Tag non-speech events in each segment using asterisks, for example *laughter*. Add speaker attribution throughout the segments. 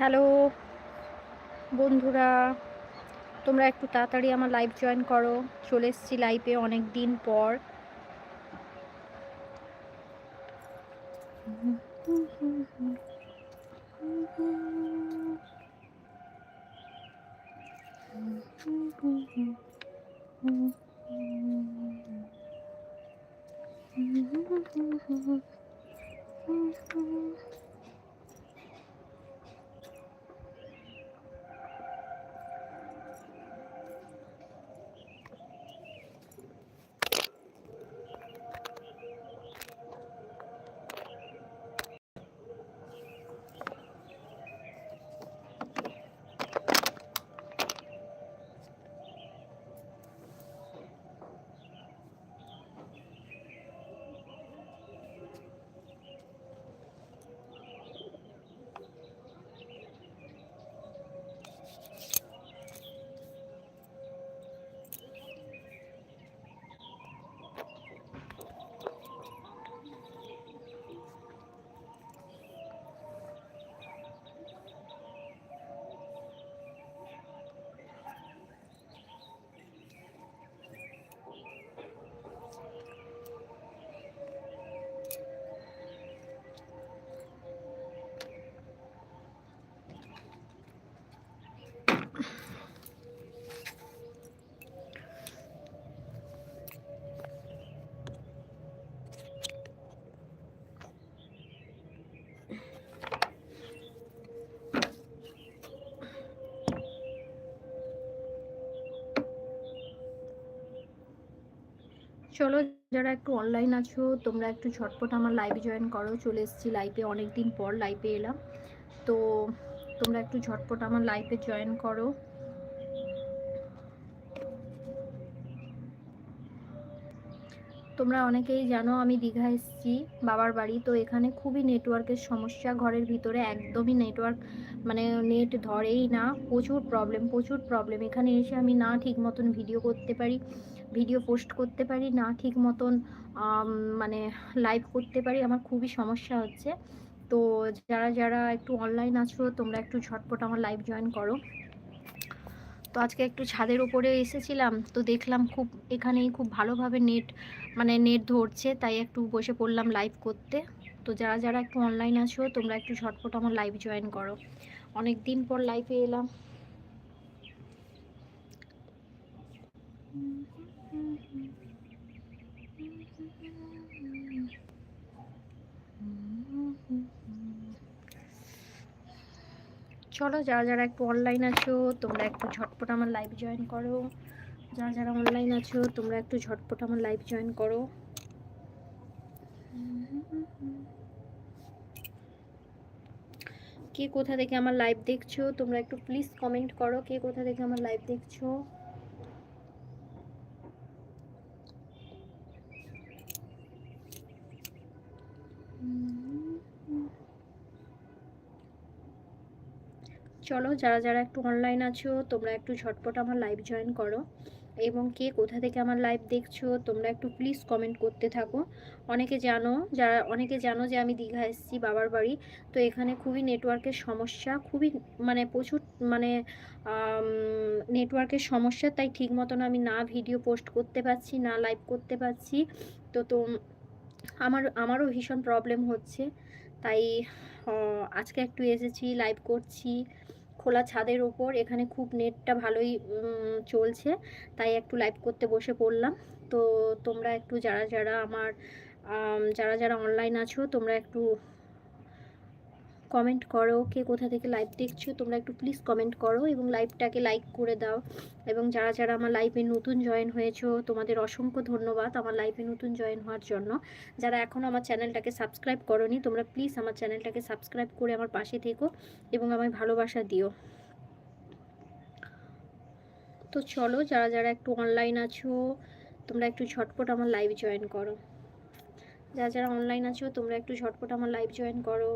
Speaker 1: Hello, বন্ধুরা, তোমরা একটু তাড়াতাড়ি আমার লাইভ জয়েন করো। চলে এসেছি লাইভে অনেক দিন পর। চলো, যারা একটু অনলাইন আছো, তোমরা একটু ঝটপট আমার লাইভে জয়েন করো। চলে এসেছি লাইভে অনেক দিন পর লাইভে এলাম। তো তোমরা একটু ঝটপট আমার লাইভে জয়েন করো। তোমরা অনেকেই জানো, আমি দীঘা এসেছি, বাবার বাড়ি। তো এখানে খুবই নেটওয়ার্কের সমস্যা। ঘরের ভিতরে একদমই নেটওয়ার্ক মানে নেট ধরেই না, প্রচুর প্রবলেম প্রচুর প্রবলেম এখানে এসে আমি না ঠিক মতন ভিডিও করতে পারি ভিডিও পোস্ট করতে পারি, না ঠিক মতন মানে লাইভ করতে পারি, আমার খুবই সমস্যা হচ্ছে। তো যারা যারা একটু অনলাইন আছো, তোমরা একটু ঝটপট আমার লাইভ জয়েন করো। তো আজকে একটু ছাদের ওপরে এসেছিলাম, তো দেখলাম খুব, এখানেই খুব ভালোভাবে নেট মানে নেট ধরছে, তাই একটু বসে পড়লাম লাইভ করতে। তো যারা যারা একটু অনলাইন আছো, তোমরা একটু ঝটপট আমার লাইভ জয়েন করো। অনেক দিন পর লাইভে এলাম। চলো, যারা যারা একটু অনলাইন আছো, তোমরা একটু ঝটপট আমার লাইভ জয়েন করো। যারা যারা অনলাইন আছো, তোমরা একটু ঝটপট আমার লাইভ জয়েন করো। কে কোথা থেকে আমার লাইভ দেখছ? তোমরা একটু প্লিজ কমেন্ট করো, কে কোথা থেকে আমার লাইভ দেখছ? চলো, যারা যারা একটু অনলাইন আছো, তোমরা একটু ঝটপট আমার লাইভ জয়েন করো। এবং কে কোথা থেকে আমার লাইভ দেখছ, তোমরা একটু প্লিজ কমেন্ট করতে থাকো। অনেকে জানো, যারা, অনেকে জানো যে আমি দীঘা এসেছি বাবার বাড়ি। তো এখানে খুবই নেটওয়ার্কের সমস্যা, খুবই মানে প্রচুর মানে নেটওয়ার্কের সমস্যা। তাই ঠিক মতন আমি না ভিডিও পোস্ট করতে পারছি, না লাইভ করতে পারছি। তো তো আমার, আমারও ভীষণ প্রবলেম হচ্ছে। তাই আজকে একটু এসেছি লাইভ করছি। খোলা ছাদের ওপর, এখানে খুব নেটটা ভালোই চলছে। তাই একটু লাইভ করতে বসে পড়লাম। তো তোমরা একটু যারা যারা আমার যারা যারা অনলাইন আছো, তোমরা একটু কমেন্ট করো, কে কোথা থেকে লাইভ দেখছ, তোমরা একটু প্লিজ কমেন্ট করো এবং লাইভটাকে লাইক করে দাও। এবং যারা যারা আমার লাইভে নতুন জয়েন হয়েছো, তোমাদের অসংখ্য ধন্যবাদ আমার লাইভে নতুন জয়েন হওয়ার জন্য। যারা এখনও আমার চ্যানেলটাকে সাবস্ক্রাইব করনি, তোমরা প্লিজ আমার চ্যানেলটাকে সাবস্ক্রাইব করে আমার পাশে থেকো এবং আমায় ভালোবাসা দিও। তো চলো, যারা যারা একটু অনলাইন আছো, তোমরা একটু ঝটপট আমার লাইভ জয়েন করো। যারা যারা অনলাইন আছো, তোমরা একটু ঝটপট আমার লাইভ জয়েন করো।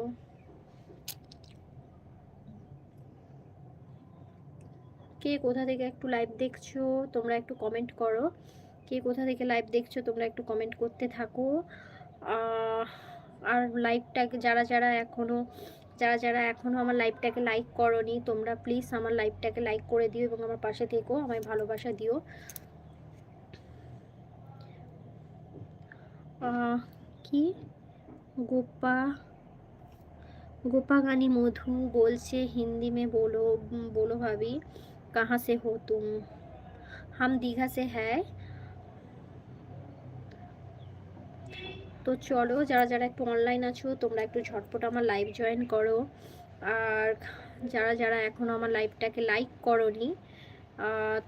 Speaker 1: কে কোথা থেকে একটু লাইভ দেখছ, তোমরা একটু কমেন্ট করো। কে কোথা থেকে লাইভ দেখছ, তোমরা একটু কমেন্ট করতে থাকো। আর লাইভটাকে যারা যারা এখনও যারা যারা এখনও আমার লাইভটাকে লাইক করনি, তোমরা প্লিজ আমার লাইভটাকে লাইক করে দিও এবং আমার পাশে থেকো, আমায় ভালোবাসা দিও। কি? গোপা গোপা গানি মধু বলছে, হিন্দি মে বলো বলো ভাবি। कहाँ से हो तुम हम दीघा से है তো চলো যারা যারা একটু অনলাইন আছো তোমরা একটু ঝটপট আমার লাইভ জয়েন করো আর যারা যারা এখনও আমার লাইভটাকে লাইক করনি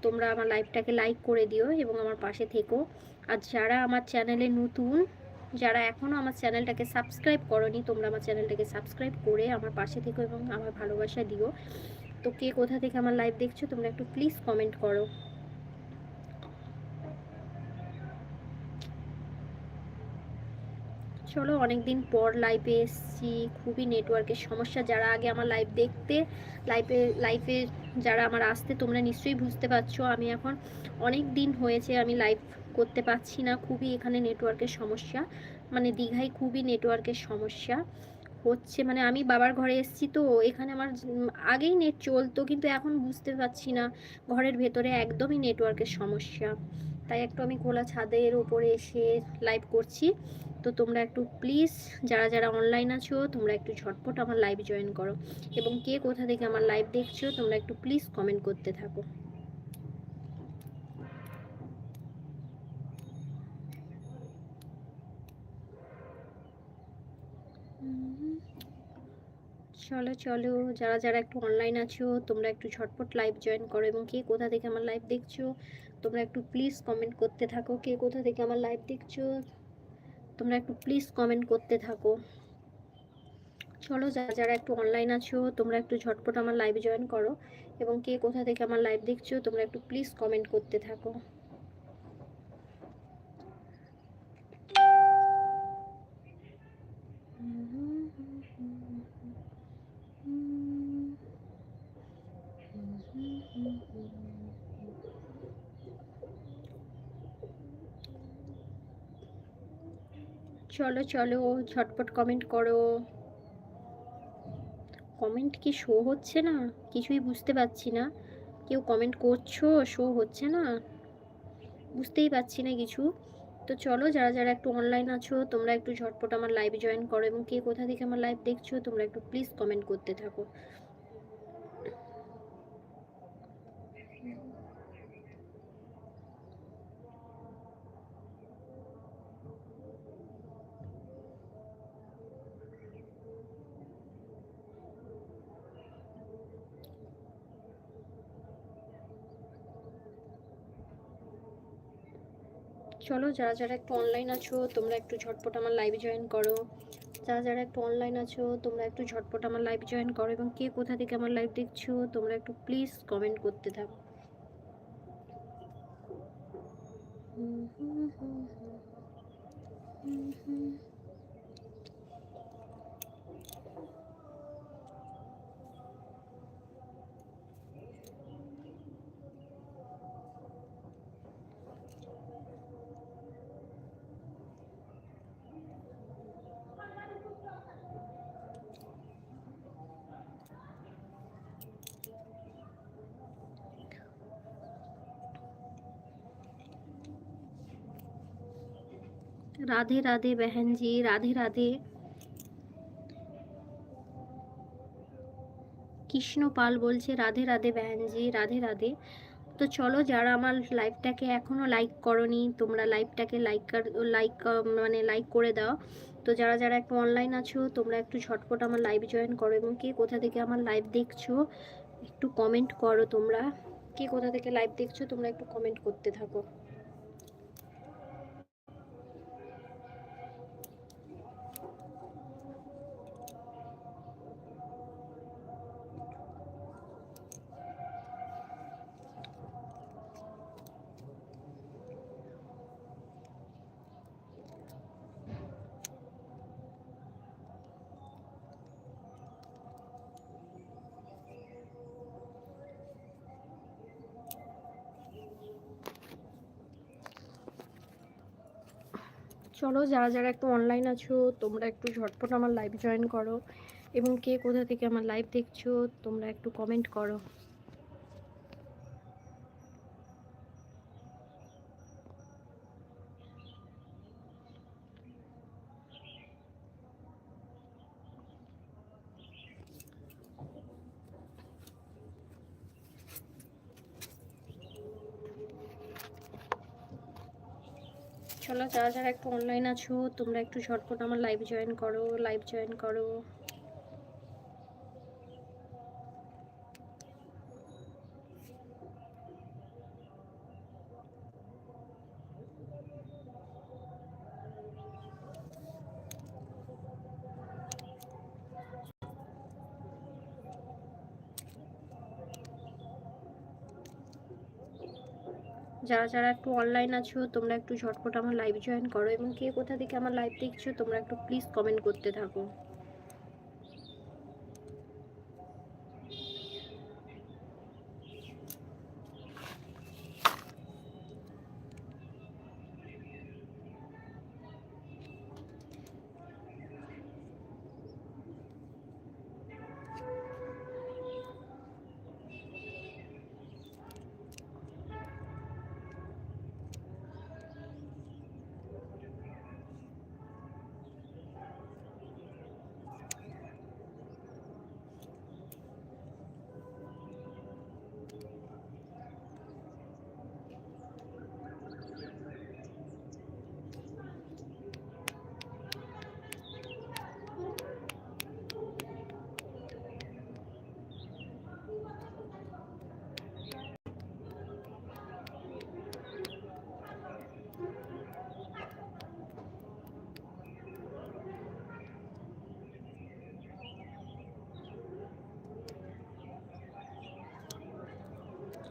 Speaker 1: তোমরা আমার লাইভটাকে লাইক করে দিও এবং আমার পাশে থেকো আর যারা আমার চ্যানেলে নতুন যারা এখনও আমার চ্যানেলটাকে সাবস্ক্রাইব করনি তোমরা আমার চ্যানেলটাকে সাবস্ক্রাইব করে আমার পাশে থেকো এবং আমার ভালোবাসা দিও তো কে কোথা থেকে আমার লাইভ দেখছ, তোমরা একটু প্লিজ কমেন্ট করো। চলো অনেক দিন পর লাইভে এসেছি, খুবই নেটওয়ার্কের সমস্যা। যারা আগে আমার লাইভ দেখতে লাইভে লাইভে যারা আমার আসতে, তোমরা নিশ্চয়ই বুঝতে পারছ, আমি এখন অনেক দিন হয়েছে আমি লাইভ করতে পারছি না, খুবই এখানে নেটওয়ার্কের সমস্যা। মানে দীঘায় খুবই নেটওয়ার্কের সমস্যা। হচ্ছে মানে আমি বাবার ঘরে এসেছি তো, এখানে আমার আগেই নেট চলতো, কিন্তু এখন বুঝতে পারছি না। ঘরের ভেতরে একদমই নেটওয়ার্কের সমস্যা। তাই একটু আমি খোলা ছাদের ওপরে এসে লাইভ করছি। তো তোমরা একটু প্লিজ যারা যারা অনলাইন আছো, তোমরা একটু ঝটপট আমার লাইভ জয়েন করো। এবং কে কোথা থেকে আমার লাইভ দেখছ, তোমরা একটু প্লিজ কমেন্ট করতে থাকো। চলো চলো, যারা যারা একটু অনলাইন আছো, তোমরা একটু ঝটপট লাইভ জয়েন করো এবং কে কোথা থেকে আমার লাইভ দেখছ, তোমরা একটু প্লিজ কমেন্ট করতে থাকো, কে কোথা থেকে আমার লাইভ দেখছ, তোমরা একটু প্লিজ কমেন্ট করতে থাকো। চলো, যারা যারা একটু অনলাইন আছো, তোমরা একটু ঝটপট আমার লাইভ জয়েন করো এবং কে কোথা থেকে আমার লাইভ দেখছ, তোমরা একটু প্লিজ কমেন্ট করতে থাকো। চলো চলো, ঝটপট কমেন্ট করো। কমেন্ট কি শো হচ্ছে না? কিছুই বুঝতে পারছি না। কেউ কমেন্ট করছ শো হচ্ছে না? বুঝতেই পারছি না কিছু। তো চলো, যারা যারা একটু অনলাইন আছো, তোমরা একটু ঝটপট আমার লাইভ জয়েন করো। এবং কে কোথা থেকে আমার লাইভ দেখছ, তোমরা একটু প্লিজ কমেন্ট করতে থাকো। চলো, যারা যারা একটু অনলাইন আছো, তোমরা একটু ঝটপট আমার লাইভ জয়েন করো। যারা যারা একটু অনলাইন আছো, তোমরা একটু ঝটপট আমার লাইভ জয়েন করো এবং কে কোথা থেকে আমার লাইভ দেখছ, তোমরা একটু প্লিজ কমেন্ট করতে থাকো। রাধে রাধে बहन जी রাধে রাধে কৃষ্ণ পাল বলছে রাধে রাধে बहन जी রাধে রাধে তো চলো যারা আমার লাইভটাকে এখনও লাইক করনি তোমরা লাইভটাকে লাইক লাইক মানে লাইক করে দাও তো যারা যারা একটু অনলাইন আছো তোমরা একটু ঝটপট আমার লাইভ জয়েন করো এবং কে কোথা থেকে আমার লাইভ দেখছো একটু কমেন্ট করো তোমরা কে কোথা থেকে লাইভ দেখছো তোমরা একটু কমেন্ট করতে থাকো চলো যারা যারা একটু অনলাইন আছো, তোমরা একটু ঝটপট আমার লাইভ জয়েন করো। এবং কে কোথা থেকে আমার লাইভ দেখছ, তোমরা একটু কমেন্ট করো চলো যারা যারা একটু অনলাইন আছো, তোমরা একটু ঝটপট আমার লাইভ জয়েন করো লাইভ জয়েন করো। যারা যারা একটু অনলাইন আছো, তোমরা একটু ঝটপট আমার লাইভ জয়েন করো এবং কে কোথা থেকে আমার লাইভ দেখছ, তোমরা একটু প্লিজ কমেন্ট করতে থাকো।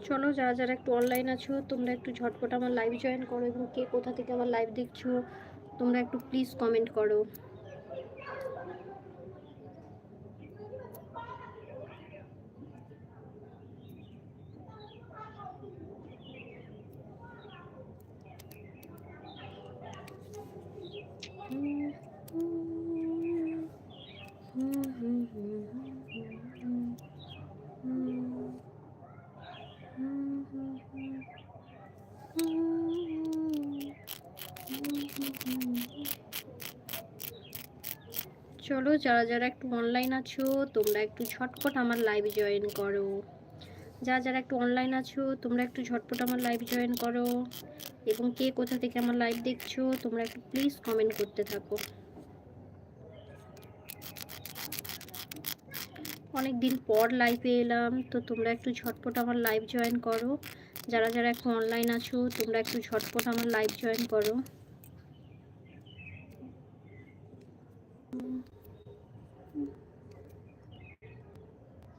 Speaker 1: চলো, যারা যারা একটু অনলাইন আছো, তোমরা একটু ঝটপট আমার লাইভ জয়েন করো এবং কে কোথা থেকে আমার লাইভ দেখছ, তোমরা একটু প্লিজ কমেন্ট করো। চলো, যারা যারা একটু অনলাইন আছো, তোমরা একটু ঝটপট আমার লাইভ জয়েন করো। যারা যারা একটু অনলাইন আছো, তোমরা একটু ঝটপট আমার লাইভ জয়েন করো। এবং কে কোথা থেকে আমার লাইভ দেখছ, তোমরা একটু প্লিজ কমেন্ট করতে থাকো। অনেক দিন পর লাইভে এলাম, তো তোমরা একটু ঝটপট আমার লাইভ জয়েন করো। যারা যারা একটু অনলাইন আছো, তোমরা একটু ঝটপট আমার লাইভ জয়েন করো।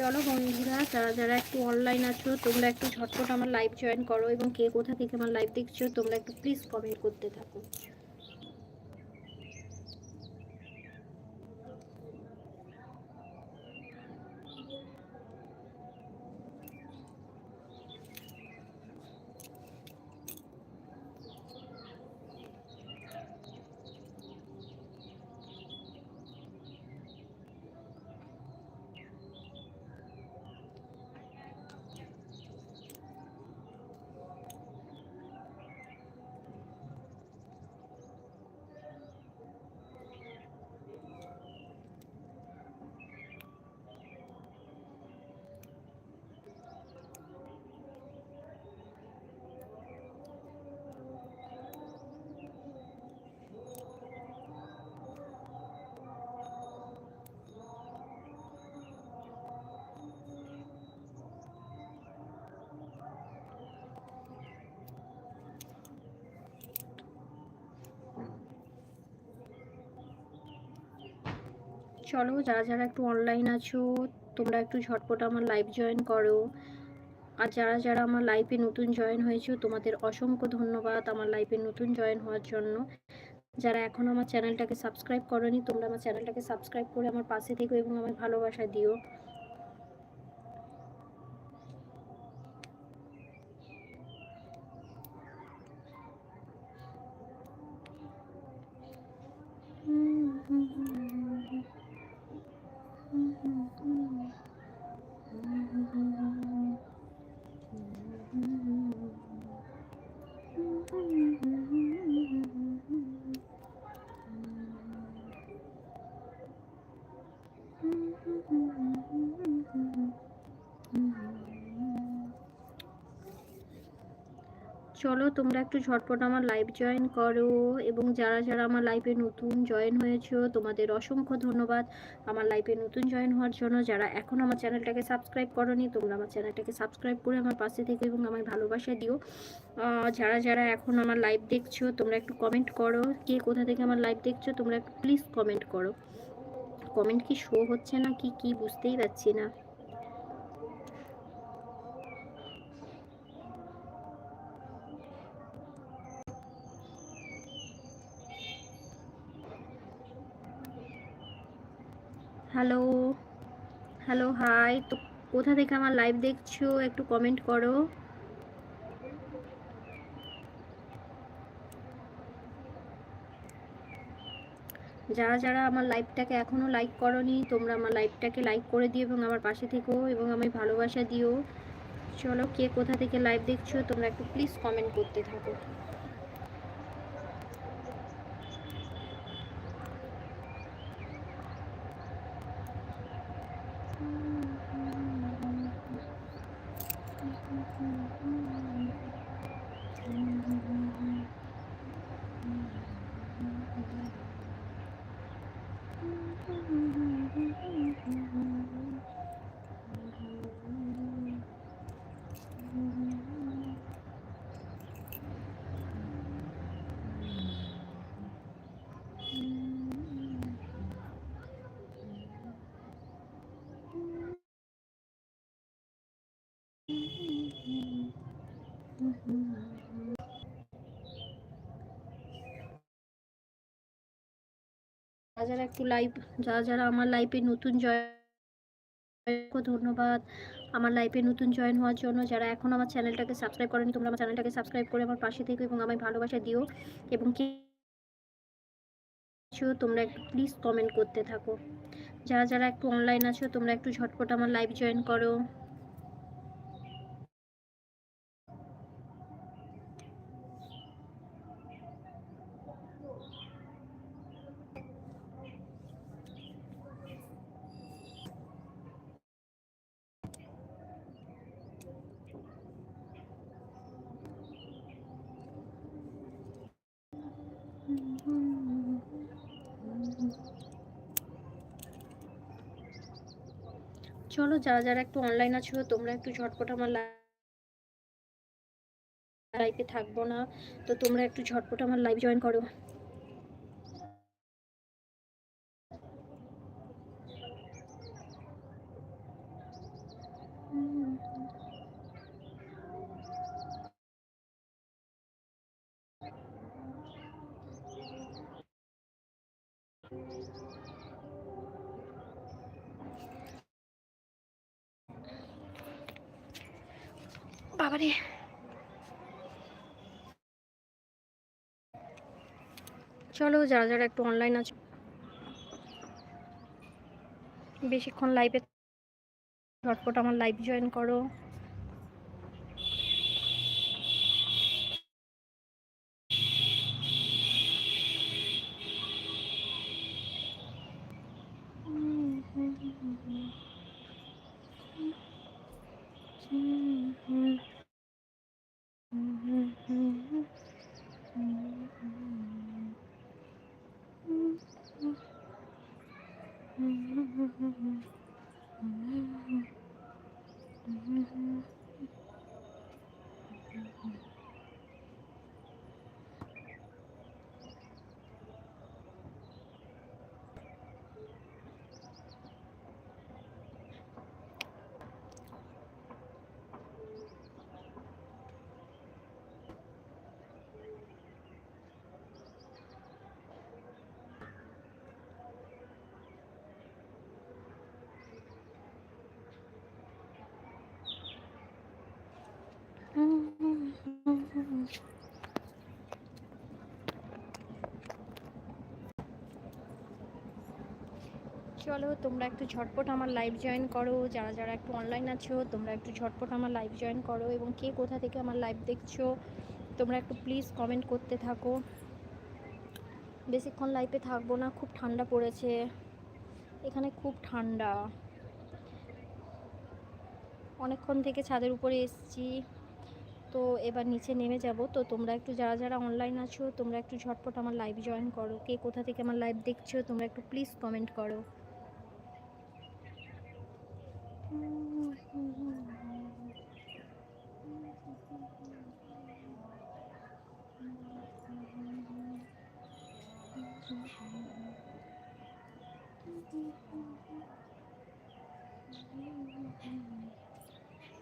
Speaker 1: চলো বন্ধুরা, যারা যারা একটু অনলাইন আছো, তোমরা একটু ঝটপট আমার লাইভ জয়েন করো এবং কে কোথা থেকে আমার লাইভ দেখছ, তোমরা একটু প্লিজ কমেন্ট করতে থাকো। চলো, যারা যারা একটু অনলাইন আছো, তোমরা একটু ঝটপট আমার লাইভ জয়েন করো। আর যারা যারা আমার লাইফে নতুন জয়েন হয়েছো, তোমাদের অসংখ্য ধন্যবাদ আমার লাইফে নতুন জয়েন হওয়ার জন্য। যারা এখন আমার চ্যানেলটাকে সাবস্ক্রাইব করনি, তোমরা আমার চ্যানেলটাকে সাবস্ক্রাইব করে আমার পাশে থেকো এবং আমার ভালোবাসা দিও। চলো তোমরা একটু ঝটপট আমার লাইভ জয়েন করো এবং যারা যারা আমার লাইভে নতুন জয়েন হয়েছো, তোমাদের অসংখ্য ধন্যবাদ আমার লাইভে নতুন জয়েন হওয়ার জন্য। যারা এখন আমার চ্যানেলটাকে সাবস্ক্রাইব করনি, তোমরা আমার চ্যানেলটাকে সাবস্ক্রাইব করে আমার পাশে থেকে এবং আমার ভালোবাসা দিও। যারা যারা এখন আমার লাইভ দেখছ, তোমরা একটু কমেন্ট করো, কে কোথা থেকে আমার লাইভ দেখছ, তোমরা একটু প্লিজ কমেন্ট করো। কমেন্ট কি শো হচ্ছে না, কি কি বুঝতেই পারছি না। হ্যালো হ্যালো হাই তো কোথা থেকে আমার লাইভ দেখছ? একটু কমেন্ট করো। যারা যারা আমার লাইভটাকে এখনও লাইক করনি, তোমরা আমার লাইভটাকে লাইক করে দিও এবং আমার পাশে থেকো এবং আমি ভালোবাসা দিও। চলো, কে কোথা থেকে লাইভ দেখছ, তোমরা একটু প্লিজ কমেন্ট করতে থাকো। যারা একটু লাইভ যারা যারা আমার লাইফে নতুন জয়েন ধন্যবাদ। আমার লাইফে নতুন জয়েন হওয়ার জন্য। যারা এখন আমার চ্যানেলটাকে সাবস্ক্রাইব করেনি, তোমরা আমার চ্যানেলটাকে সাবস্ক্রাইব করে আমার পাশে থেকো এবং আমায় ভালোবাসা দিও। এবং কি তোমরা একটু প্লিজ কমেন্ট করতে থাকো। যারা যারা একটু অনলাইন আছো, তোমরা একটু ঝটপট আমার লাইভ জয়েন করো। চলো যারা যারা একটু অনলাইন আছো, তোমরা একটু ঝটপট আমার লাইভে থাকব না। তো তোমরা একটু ঝটপট আমার লাইভ জয়েন করো। বাবারে। চলো যারা যারা একটু অনলাইন আছে। বেশিক্ষণ লাইভে ঝটপট আমার লাইভ জয়েন করো। চলো, তোমরা একটু ঝটপট আমার লাইভ জয়েন করো। যারা যারা একটু অনলাইন আছো, তোমরা একটু ঝটপট আমার লাইভ জয়েন করো এবং কে কোথা থেকে আমার লাইভ দেখছ, তোমরা একটু প্লিজ কমেন্ট করতে থাকো। বেশিক্ষণ লাইভে থাকব না, খুব ঠান্ডা পড়েছে। এখানে খুব ঠান্ডা। অনেকক্ষণ থেকে ছাদের উপরে এসেছি। তো এবার নিচে নেমে যাব। তো তোমরা একটু যারা যারা অনলাইন আছো, তোমরা একটু ঝটপট আমার লাইভ জয়েন করো। কে কোথা থেকে আমার লাইভ দেখছ, তোমরা একটু প্লিজ কমেন্ট করো।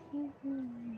Speaker 1: *laughs* *laughs*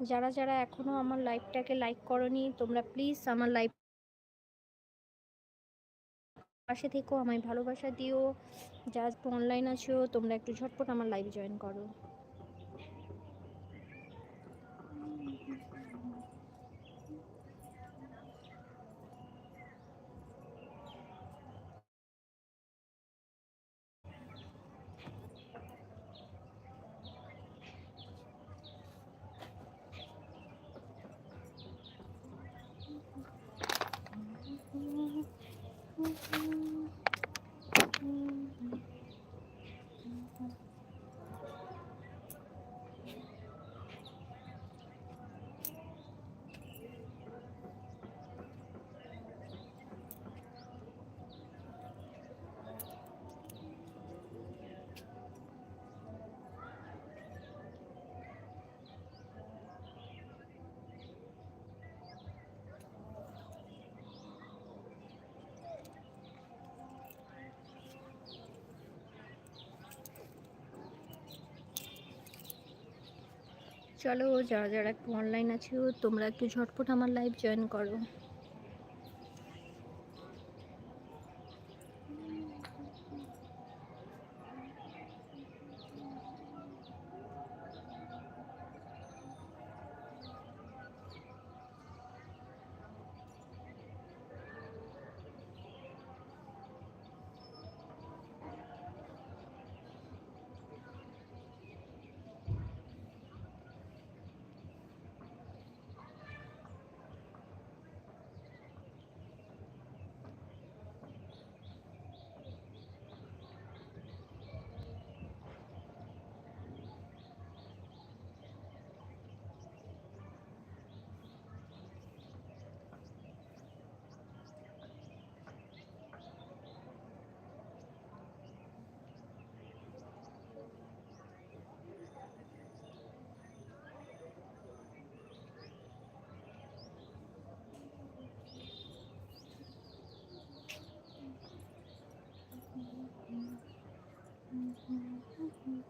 Speaker 1: যারা যারা এখনও আমার লাইভটাকে লাইক করনি তোমরা প্লিজ আমার লাইভ পাশে থেকো আমায় ভালোবাসা দিও যারা অনলাইন আছো তোমরা একটু ঝটপট আমার লাইভ জয়েন করো চলো যারা যারা একটু অনলাইন আছো তোমরা একটু ঝটপট আমার লাইভ জয়েন করো। Mm-hmm.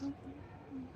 Speaker 1: Mm-hmm.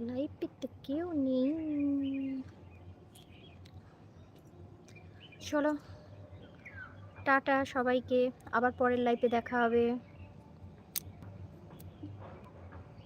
Speaker 1: লাইভে তো কেউ নেই চলো টাটা সবাইকে আবার পরের লাইভে দেখা হবে